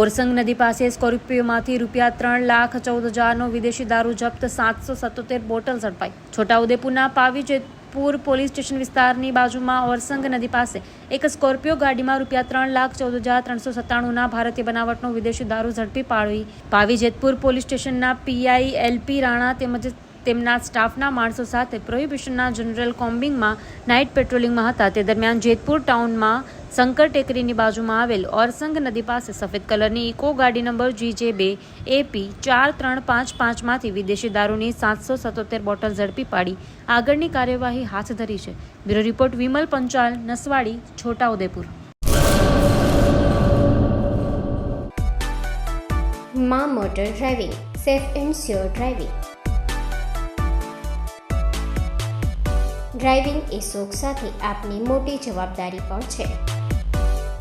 ઓરસંગ નદી પાસે સ્કોર્પિયોમાંથી રૂપિયા ત્રણ લાખ ચૌદ હજારનો વિદેશી દારૂ જપ્ત, સાતસો સત્તોતેર બોટલ ઝડપાઈ. છોટાઉદેપુરના પાવી જેતપુર પોલીસ સ્ટેશન વિસ્તારની બાજુમાં ઓરસંગ નદી પાસે એક સ્કોર્પિયો ગાડીમાં રૂપિયા ત્રણ લાખ ચૌદ હજાર ત્રણસો સત્તાણુંના ભારતીય બનાવટનો વિદેશી દારૂ ઝડપી પાડવી પાવી જેતપુર પોલીસ સ્ટેશનના પીઆઈ એલપી રાણા તેમજ તેમના સ્ટાફના માણસો સાથે પ્રોહિબિશનના જનરલ કોમ્બિંગમાં નાઇટ પેટ્રોલિંગમાં હતા. તે દરમિયાન જેતપુર ટાઉનમાં શંકર ટેકરીની બાજુમાં આવેલ ઓરસંગ નદી પાસે સફેદ કલરની ઇકો ગાડી નંબર જી જે બે એપી ચાર ત્રણ પાંચ પાંચમાંથી વિદેશી દારૂની સાતસો સત્તોતેર બોટલ ઝડપી પાડી આગળની કાર્યવાહી હાથ ધરી છે. Bureau report Vimal Panchal, Naswadi, Chhota Udepur. માં motor driving, safe and sure driving. Driving એ શોખ સાથે આપની મોટી જવાબદારી પણ છે.